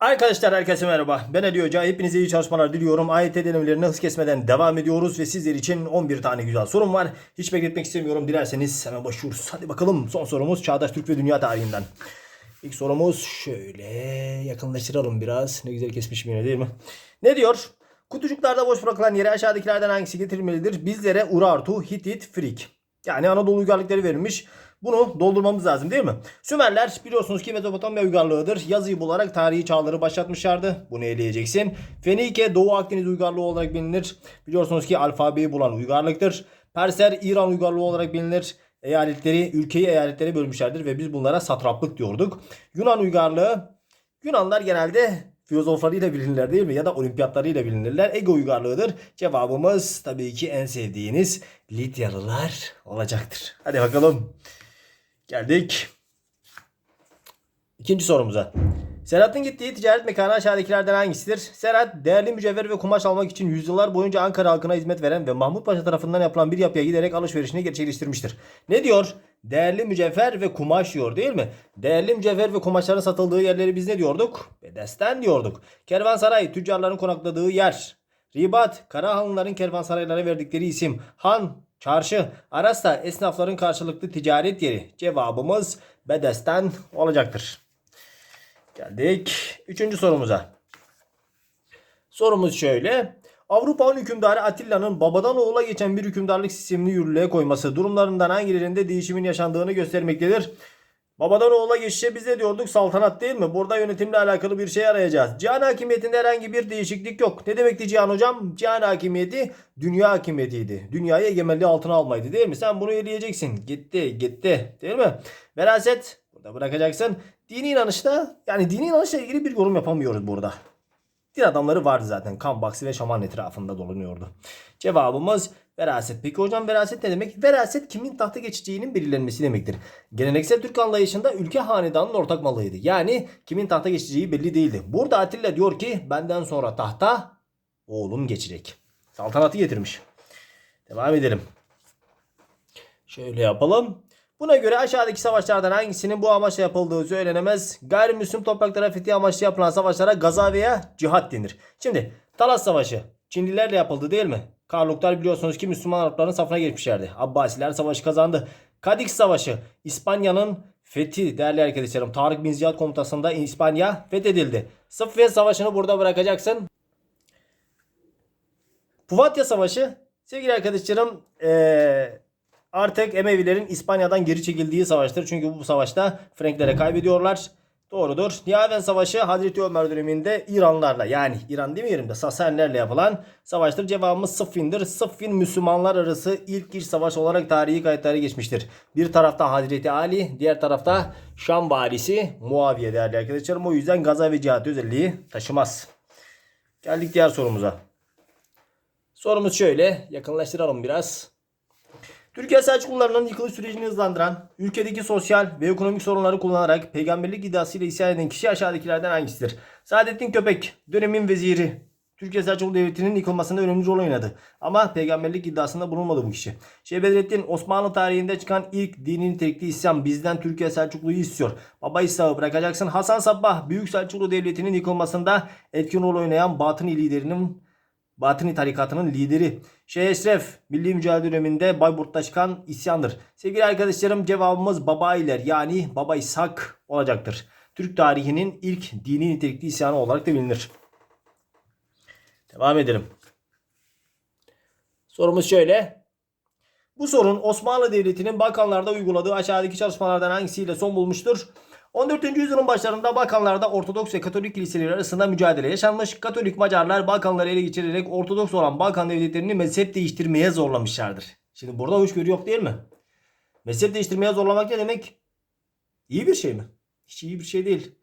Arkadaşlar herkese merhaba. Ben Ali Hoca. Hepinize iyi çalışmalar diliyorum. AYT denemelerine hız kesmeden devam ediyoruz ve sizler için 11 tane güzel sorum var. Hiç bekletmek istemiyorum. Dilerseniz hemen başlıyoruz. Hadi bakalım. Son sorumuz Çağdaş Türk ve Dünya tarihinden. İlk sorumuz şöyle yakınlaştıralım biraz. Ne güzel kesmişim yine değil mi? Ne diyor? Kutucuklarda boş bırakılan yere aşağıdakilerden hangisi getirilmelidir? Bizlere Urartu, Hitit, Frik. Yani Anadolu uygarlıkları verilmiş. Bunu doldurmamız lazım değil mi? Sümerler biliyorsunuz ki Mezopotamya uygarlığıdır. Yazıyı bularak tarihi çağları başlatmışlardı. Bunu eleyeceksin. Fenike Doğu Akdeniz uygarlığı olarak bilinir. Biliyorsunuz ki alfabeyi bulan uygarlıktır. Persler İran uygarlığı olarak bilinir. Eyaletleri, ülkeyi eyaletlere bölmüşlerdir ve biz bunlara satraplık diyorduk. Yunan uygarlığı Yunanlar genelde filozoflarıyla bilinirler değil mi? Ya da olimpiyatlarıyla bilinirler. Ego uygarlığıdır. Cevabımız tabii ki en sevdiğiniz Lidyalılar olacaktır. Hadi bakalım. Geldik. İkinci sorumuza. Serhat'ın gittiği ticaret mekanı aşağıdakilerden hangisidir? Serhat değerli mücevher ve kumaş almak için yüzyıllar boyunca Ankara halkına hizmet veren ve Mahmut Paşa tarafından yapılan bir yapıya giderek alışverişini gerçekleştirmiştir. Ne diyor? Değerli mücevher ve kumaş diyor değil mi? Değerli mücevher ve kumaşların satıldığı yerleri biz ne diyorduk? Bedesten diyorduk. Kervansaray tüccarların konakladığı yer. Ribat, Karahanlıların kervansaraylara verdikleri isim. Han, çarşı, Arasta esnafların karşılıklı ticaret yeri. Cevabımız Bedesten olacaktır. Geldik üçüncü sorumuza. Sorumuz şöyle. Avrupa'nın hükümdarı Atilla'nın babadan oğula geçen bir hükümdarlık sistemini yürürlüğe koyması durumlarından hangilerinde değişimin yaşandığını göstermektedir. Babadan oğula geçişe biz ne diyorduk? Saltanat değil mi? Burada yönetimle alakalı bir şey arayacağız. Cihan hakimiyetinde herhangi bir değişiklik yok. Ne demekti Cihan hocam? Cihan hakimiyeti dünya hakimiyetiydi. Dünyayı egemenliği altına almaydı değil mi? Sen bunu eleyeceksin. Gitti gitti değil mi? Veraset burada bırakacaksın. Dini inanışta yani dini inanışla ilgili bir yorum yapamıyoruz burada. Din adamları vardı zaten. Kan baksi ve şaman etrafında dolanıyordu. Cevabımız veraset. Peki hocam veraset ne demek? Veraset kimin tahta geçeceğinin belirlenmesi demektir. Geleneksel Türk anlayışında ülke hanedanın ortak malıydı. Yani kimin tahta geçeceği belli değildi. Burada Atilla diyor ki benden sonra tahta oğlum geçecek. Saltanatı getirmiş. Devam edelim. Şöyle yapalım. Buna göre aşağıdaki savaşlardan hangisinin bu amaçla yapıldığı söylenemez. Gayrimüslim topraklara fethi amaçlı yapılan savaşlara gaza veya cihat denir. Şimdi Talas Savaşı Çinlilerle yapıldı değil mi? Karluklar biliyorsunuz ki Müslüman Arapların safına geçmişlerdi. Abbasiler savaşı kazandı. Kadix Savaşı İspanya'nın fethi değerli arkadaşlarım. Tarık bin Ziyad komutasında İspanya fethedildi. Sıffin Savaşı'nı burada bırakacaksın. Puvatya Savaşı sevgili arkadaşlarım eee artık Emevilerin İspanya'dan geri çekildiği savaştır. Çünkü bu savaşta Franklere kaybediyorlar. Doğrudur. Nihaven Savaşı Hazreti Ömer döneminde İranlarla yani İran demeyelim de Sasenlerle yapılan savaştır. Cevabımız Sıffin'dir. Sıffin Müslümanlar arası ilk iç savaş olarak tarihi kayıtlara geçmiştir. Bir tarafta Hazreti Ali, diğer tarafta Şam valisi Muaviye değerli arkadaşlarım. O yüzden gaza ve cihat özelliği taşımaz. Geldik diğer sorumuza. Sorumuz şöyle. Yakınlaştıralım biraz. Türkiye Selçuklularının yıkılış sürecini hızlandıran, ülkedeki sosyal ve ekonomik sorunları kullanarak peygamberlik iddiasıyla isyan eden kişi aşağıdakilerden hangisidir? Saadettin Köpek, dönemin veziri. Türkiye Selçuklu Devleti'nin yıkılmasında önemli rol oynadı. Ama peygamberlik iddiasında bulunmadı bu kişi. Şeyh Bedrettin Osmanlı tarihinde çıkan ilk dini nitelikli isyan bizden Türkiye Selçuklu'yu istiyor. Baba İsa'yı bırakacaksın. Hasan Sabbah Büyük Selçuklu Devleti'nin yıkılmasında etkin rol oynayan Batıni liderinin Batıni tarikatının lideri. Şeyh Eşref milli mücadele döneminde Bayburt'ta çıkan isyandır. Sevgili arkadaşlarım cevabımız Baba İler yani Baba İshak olacaktır. Türk tarihinin ilk dini nitelikli isyanı olarak da bilinir. Devam edelim. Sorumuz şöyle. Bu sorun Osmanlı Devleti'nin Balkanlarda uyguladığı aşağıdaki çalışmalardan hangisiyle son bulmuştur? 14. yüzyılın başlarında Balkanlarda Ortodoks ve Katolik kiliseleri arasında mücadele yaşanmış. Katolik Macarlar Balkanları ele geçirerek Ortodoks olan Balkan devletlerini mezhep değiştirmeye zorlamışlardır. Şimdi burada hoşgörü yok değil mi? Mezhep değiştirmeye zorlamak ne demek? İyi bir şey mi? Hiç iyi bir şey değil.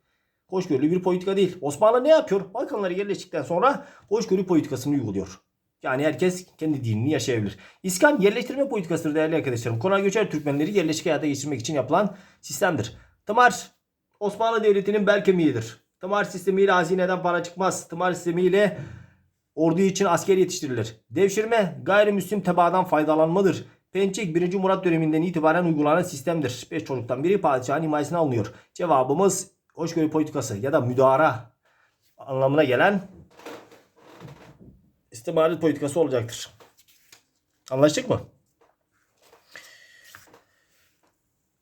Hoşgörülü bir politika değil. Osmanlı ne yapıyor? Balkanları yerleştikten sonra hoşgörü politikasını uyguluyor. Yani herkes kendi dinini yaşayabilir. İskan yerleştirme politikasıdır değerli arkadaşlarım. Konak göçer Türkmenleri yerleşik hayata geçirmek için yapılan sistemdir. Tımar Osmanlı Devleti'nin bel kemiğidir. Tımar sistemiyle hazineden para çıkmaz. Tımar sistemiyle ordu için asker yetiştirilir. Devşirme gayrimüslim tebaadan faydalanmadır. Pençek 1. Murat döneminden itibaren uygulanan sistemdir. 5 çocuktan biri padişahın himayesine alınıyor. Cevabımız hoşgörü politikası ya da müdara anlamına gelen istihbarat politikası olacaktır. Anlaştık mı?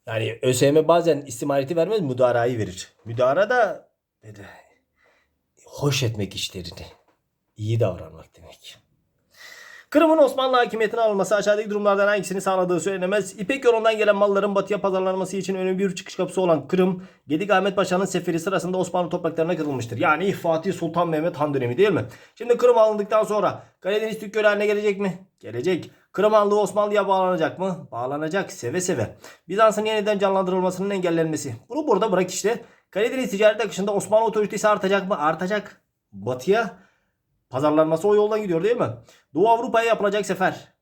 Yani ÖSYM bazen istihbarati vermez müdarayı verir. Müdara da böyle hoş etmek işlerini. iyi davranmak demek. Kırım'ın Osmanlı hakimiyetine alınması aşağıdaki durumlardan hangisini sağladığı söylenemez. İpek yolundan gelen malların batıya pazarlanması için önemli bir çıkış kapısı olan Kırım, Gedik Ahmet Paşa'nın seferi sırasında Osmanlı topraklarına katılmıştır. Yani Fatih Sultan Mehmet Han dönemi değil mi? Şimdi Kırım alındıktan sonra Karadeniz Türk haline gelecek mi? Gelecek. Kırım Hanlığı Osmanlı'ya bağlanacak mı? Bağlanacak. Seve seve. Bizans'ın yeniden canlandırılmasının engellenmesi. Bunu burada bırak işte. Karadeniz ticaret akışında Osmanlı otoritesi artacak mı? Artacak. Batıya pazarlanması o yoldan gidiyor değil mi? Doğu Avrupa'ya yapılacak sefer.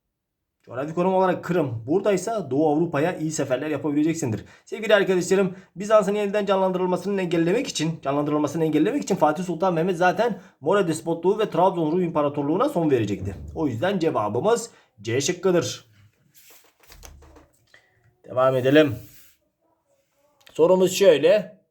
Coğrafi konum olarak Kırım. Buradaysa Doğu Avrupa'ya iyi seferler yapabileceksindir. Sevgili arkadaşlarım Bizans'ın yeniden canlandırılmasını engellemek için canlandırılmasını engellemek için Fatih Sultan Mehmet zaten Mora Despotluğu ve Trabzon Rum İmparatorluğu'na son verecekti. O yüzden cevabımız C şıkkıdır. Devam edelim. Sorumuz şöyle.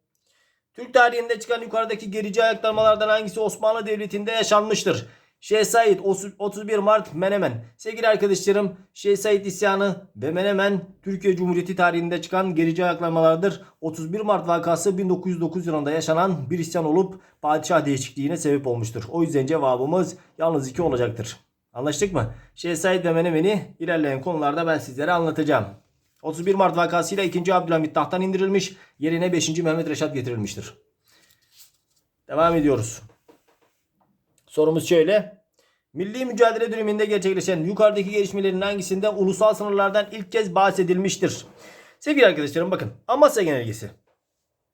Türk tarihinde çıkan yukarıdaki gerici ayaklanmalardan hangisi Osmanlı Devleti'nde yaşanmıştır? Şeyh Said 31 Mart Menemen. Sevgili arkadaşlarım Şeyh Said isyanı ve Menemen Türkiye Cumhuriyeti tarihinde çıkan gerici ayaklanmalardır. 31 Mart vakası 1909 yılında yaşanan bir isyan olup padişah değişikliğine sebep olmuştur. O yüzden cevabımız yalnız 2 olacaktır. Anlaştık mı? Şeyh Said ve Menemen'i ilerleyen konularda ben sizlere anlatacağım. 31 Mart vakasıyla 2. Abdülhamit tahttan indirilmiş, yerine 5. Mehmet Reşat getirilmiştir. Devam ediyoruz. Sorumuz şöyle. Milli mücadele döneminde gerçekleşen yukarıdaki gelişmelerin hangisinde ulusal sınırlardan ilk kez bahsedilmiştir? Sevgili arkadaşlarım bakın Amasya Genelgesi.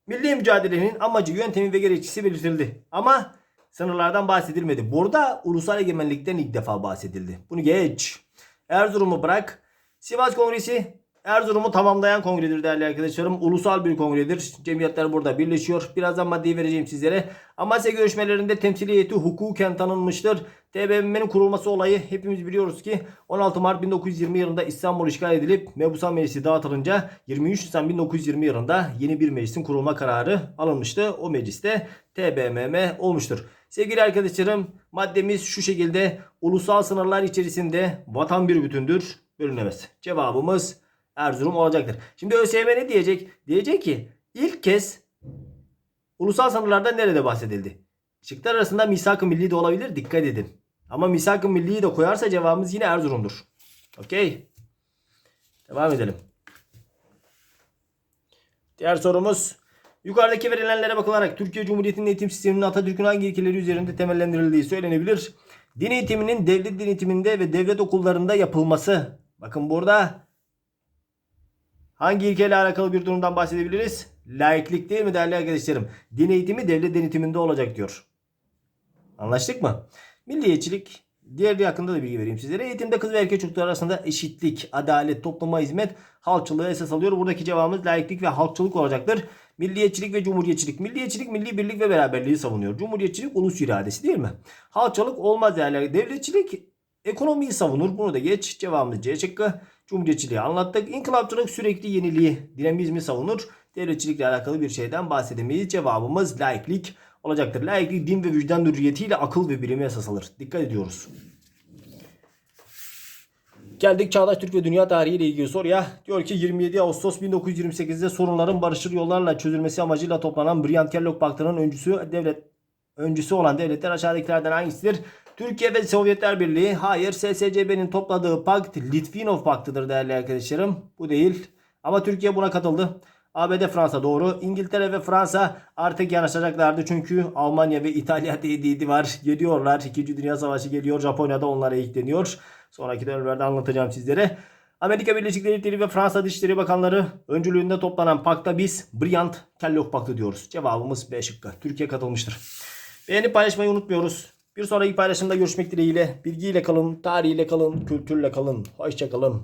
Milli mücadelenin amacı, yöntemi ve gerekçesi belirtildi. Ama sınırlardan bahsedilmedi. Burada ulusal egemenlikten ilk defa bahsedildi. Bunu geç. Erzurum'u bırak. Sivas Kongresi Erzurum'u tamamlayan kongredir değerli arkadaşlarım. Ulusal bir kongredir. Cemiyetler burada birleşiyor. Birazdan maddeyi vereceğim sizlere. Amasya görüşmelerinde temsiliyeti hukuken tanınmıştır. TBMM'nin kurulması olayı hepimiz biliyoruz ki 16 Mart 1920 yılında İstanbul işgal edilip Mebusan Meclisi dağıtılınca 23 Nisan 1920 yılında yeni bir meclisin kurulma kararı alınmıştı. O mecliste TBMM olmuştur. Sevgili arkadaşlarım maddemiz şu şekilde ulusal sınırlar içerisinde vatan bir bütündür bölünemez. Cevabımız Erzurum olacaktır. Şimdi ÖSYM ne diyecek? Diyecek ki ilk kez ulusal sınırlardan nerede bahsedildi? Şıklar arasında misak-ı milli de olabilir. Dikkat edin. Ama misak-ı milliyi de koyarsa cevabımız yine Erzurum'dur. Okey. Devam edelim. Diğer sorumuz. Yukarıdaki verilenlere bakılarak Türkiye Cumhuriyeti'nin eğitim sisteminin Atatürk'ün hangi ilkeleri üzerinde temellendirildiği söylenebilir. Din eğitiminin devlet din eğitiminde ve devlet okullarında yapılması. Bakın burada hangi ilkeyle alakalı bir durumdan bahsedebiliriz? Laiklik değil mi değerli arkadaşlarım? Din eğitimi devlet denetiminde olacak diyor. Anlaştık mı? Milliyetçilik diğer bir hakkında da bilgi vereyim sizlere. Eğitimde kız ve erkek çocuklar arasında eşitlik, adalet, topluma hizmet, halkçılığı esas alıyor. Buradaki cevabımız laiklik ve halkçılık olacaktır. Milliyetçilik ve cumhuriyetçilik. Milliyetçilik milli birlik ve beraberliği savunuyor. Cumhuriyetçilik ulus iradesi değil mi? Halkçılık olmaz değerli. Devletçilik ekonomiyi savunur. Bunu da geç. Cevabımız C şıkkı. Cumhuriyetçiliği anlattık. İnkılapçılık sürekli yeniliği, dinamizmi savunur. Devletçilikle alakalı bir şeyden bahsedemeyiz. Cevabımız laiklik olacaktır. Laiklik din ve vicdan hürriyetiyle akıl ve bilime esas alır. Dikkat ediyoruz. Geldik Çağdaş Türk ve Dünya Tarihi ile ilgili soruya. Diyor ki 27 Ağustos 1928'de sorunların barışçıl yollarla çözülmesi amacıyla toplanan Briand-Kellogg Paktı'nın öncüsü devlet öncüsü olan devletler aşağıdakilerden hangisidir? Türkiye ve Sovyetler Birliği. Hayır. SSCB'nin topladığı pakt Litvinov Paktı'dır değerli arkadaşlarım. Bu değil. Ama Türkiye buna katıldı. ABD Fransa doğru. İngiltere ve Fransa artık yanaşacaklardı. Çünkü Almanya ve İtalya tehdidi var. Geliyorlar. İkinci Dünya Savaşı geliyor. Japonya'da onlara ekleniyor. Sonraki dönemlerde anlatacağım sizlere. Amerika Birleşik Devletleri ve Fransa Dışişleri Bakanları öncülüğünde toplanan pakta biz Briand-Kellogg Paktı diyoruz. Cevabımız B şıkkı. Türkiye katılmıştır. Beğenip paylaşmayı unutmuyoruz. Bir sonraki paylaşımda görüşmek dileğiyle. Bilgiyle kalın, tarihiyle kalın, kültürle kalın. Hoşça kalın.